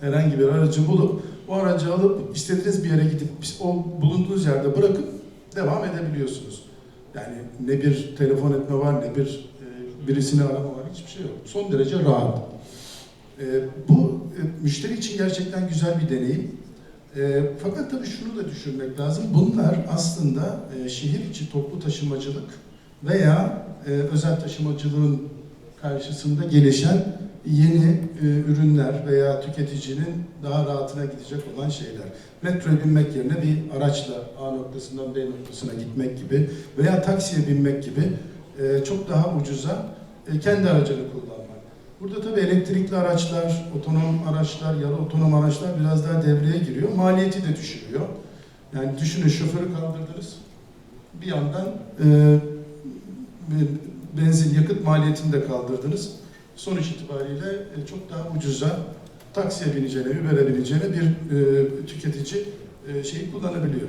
herhangi bir aracı bulup o aracı alıp istediğiniz bir yere gidip o bulunduğunuz yerde bırakıp devam edebiliyorsunuz. Yani ne bir telefon etme var ne bir e, birisini arama var hiçbir şey yok. Son derece rahat. E, bu e, müşteri için gerçekten güzel bir deneyim. Fakat tabii şunu da düşünmek lazım. Bunlar aslında şehir içi toplu taşımacılık veya özel taşımacılığın karşısında gelişen yeni e, ürünler veya tüketicinin daha rahatına gidecek olan şeyler. Metroya binmek yerine bir araçla A noktasından B noktasına gitmek gibi veya taksiye binmek gibi e, çok daha ucuza e, kendi aracını kullanmak. Burada tabii elektrikli araçlar, otonom araçlar, yarı otonom araçlar biraz daha devreye giriyor. Maliyeti de düşürüyor. Yani düşünün şoförü kaldırdınız. Bir yandan e, benzin yakıt maliyetini de kaldırdınız. Sonuç itibariyle e, çok daha ucuza taksiye bineceğine, Uber'e bineceğine bir e, tüketici e, şeyi kullanabiliyor.